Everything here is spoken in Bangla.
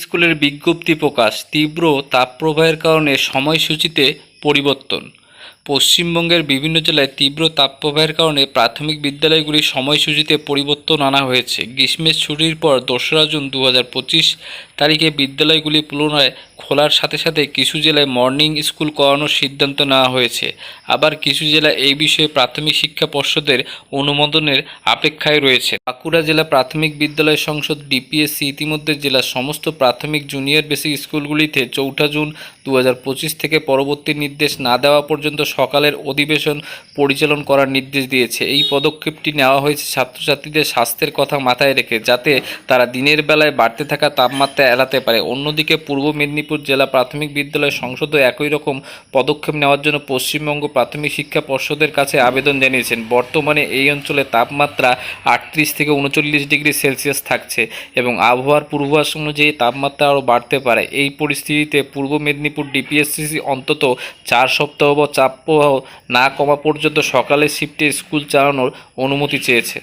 স্কুলের বিজ্ঞপ্তি প্রকাশ তীব্র তাপপ্রবাহের কারণে সময়সূচিতে পরিবর্তন। পশ্চিমবঙ্গের বিভিন্ন জেলায় তীব্র তাপপ্রবাহের কারণে প্রাথমিক বিদ্যালয়গুলির সময়সূচিতে পরিবর্তন আনা হয়েছে। গ্রীষ্মের ছুটির পর দোসরা জুন দু তারিখে বিদ্যালয়গুলি পুনরায় খোলার সাথে সাথে কিছু জেলায় মর্নিং স্কুল করানোর সিদ্ধান্ত নেওয়া হয়েছে। আবার কিছু জেলা এই বিষয়ে প্রাথমিক শিক্ষা পর্ষদের অনুমোদনের অপেক্ষায় রয়েছে। বাঁকুড়া জেলা প্রাথমিক বিদ্যালয় সংসদ ডিপিএসসি ইতিমধ্যে জেলার সমস্ত প্রাথমিক জুনিয়র বেসিক স্কুলগুলিতে চৌঠা জুন দু হাজার পঁচিশ থেকে পরবর্তী নির্দেশ না দেওয়া পর্যন্ত সকালের অধিবেশন পরিচালন করার নির্দেশ দিয়েছে। এই পদক্ষেপটি নেওয়া হয়েছে ছাত্রছাত্রীদের স্বাস্থ্যের কথা মাথায় রেখে, যাতে তারা দিনের বেলায় বাড়তে থাকা তাপমাত্রা এড়াতে পারে। অন্যদিকে পূর্ব মেদিনীপুর জেলা প্রাথমিক বিদ্যালয় সংসদও একই রকম পদক্ষেপ নেওয়ার জন্য পশ্চিমবঙ্গ প্রাথমিক শিক্ষা পর্ষদের কাছে আবেদন জানিয়েছেন। বর্তমানে এই অঞ্চলে তাপমাত্রা আটত্রিশ থেকে উনচল্লিশ ডিগ্রি সেলসিয়াস থাকছে এবং আবহাওয়ার পূর্বাভাস অনুযায়ী তাপমাত্রা আরও বাড়তে পারে। এই পরিস্থিতিতে পূর্ব মেদিনীপুর ডিপিএসসিসি অন্তত চার সপ্তাহ বা চাপ প্রবাহ না কমা পর্যন্ত সকালের শিফটে স্কুল চালানোর অনুমতি চেয়েছে।